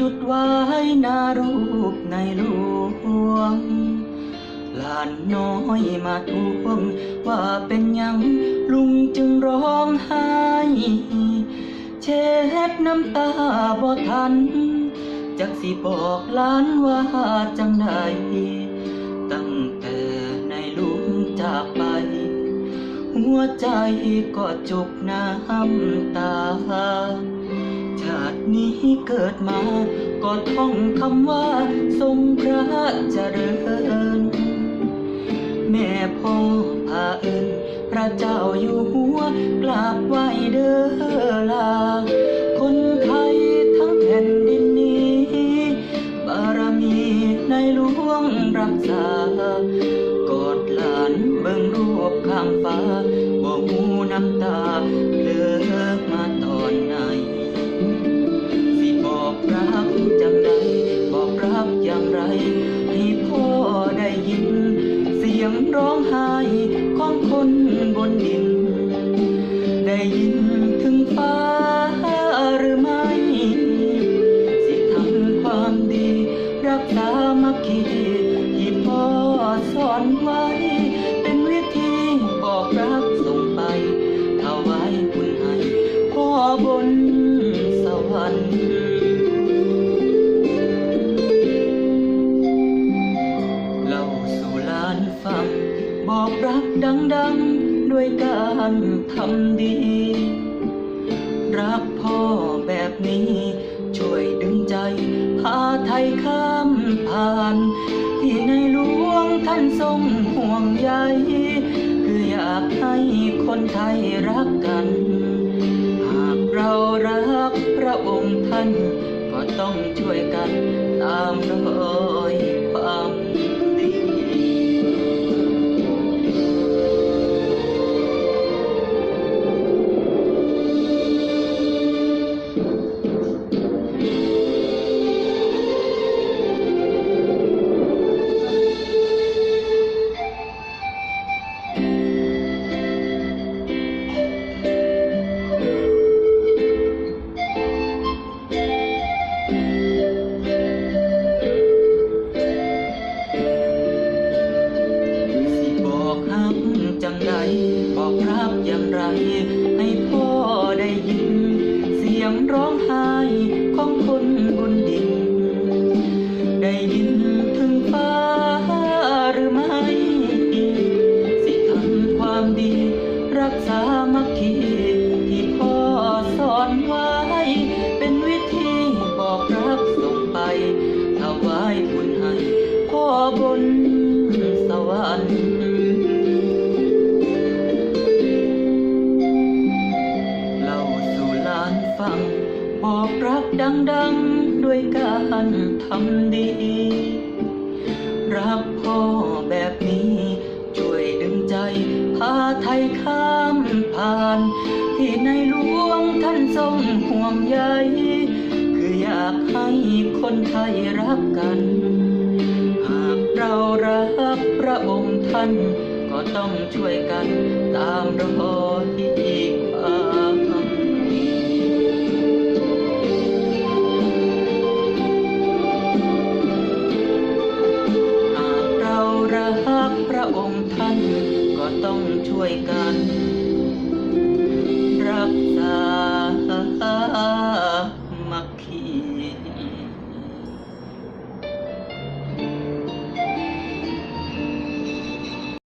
จุดไว้หนารูปในหลวงหลานน้อยมาทวงว่าเป็นยังลุงจึงร้องไห้เช็ดน้ำตาบ่ทัน จักสิบอกหลานว่าจังใดตั้งแต่ในลุงจากไป หัวใจก็จุกน้ำตาาตินี้เกิดมา ก็ท่องคำว่า ทรงพระเจริญ แม่พ่อพาเอิญพระเจ้าอยู่หัวกราบไหวเด้อลา คนไทยทั้งแผ่นดินนี้ บารมีในหลวงรักษากอดหลานเบิ่งรูปข้างฟ้าบ่หูน้ำตา ร้องไห้ของคนบนดิน ได้ยินถึงฟ้าหรือไม่ สิทำความดี รักษามัคคีที่พ่อสอนไว้ เป็นวิธีบอกรักส่งไปถวายคุณให้พ่อบนสวรรค์ บอกรักดังๆ ด้วยการทำดี รักพ่อแบบนี้ ช่วยดึงใจ พาไทยข้ามผ่าน ที่ในหลวงท่านทรงห่วงใยคืออยากให้คนไทยรักกัน หากเรารักพระองค์ท่าน ก็ต้องช่วยกันตามรอย กจังไร บอกรักอย่างไร ให้พ่อได้ยิน เสียงร้องไห้ของ ดังๆ ด้วยการทำดี รักพ่อแบบนี้ ช่วยดึงใจ พาไทยข้ามผ่าน ที่ในหลวงท่านทรงห่วงใย คืออยากให้คนไทยรักกัน หากเรารักพระองค์ท่าน ก็ต้องช่วยกันตามรอยคว ระองค์ท่านก็ต้องช่วยกัน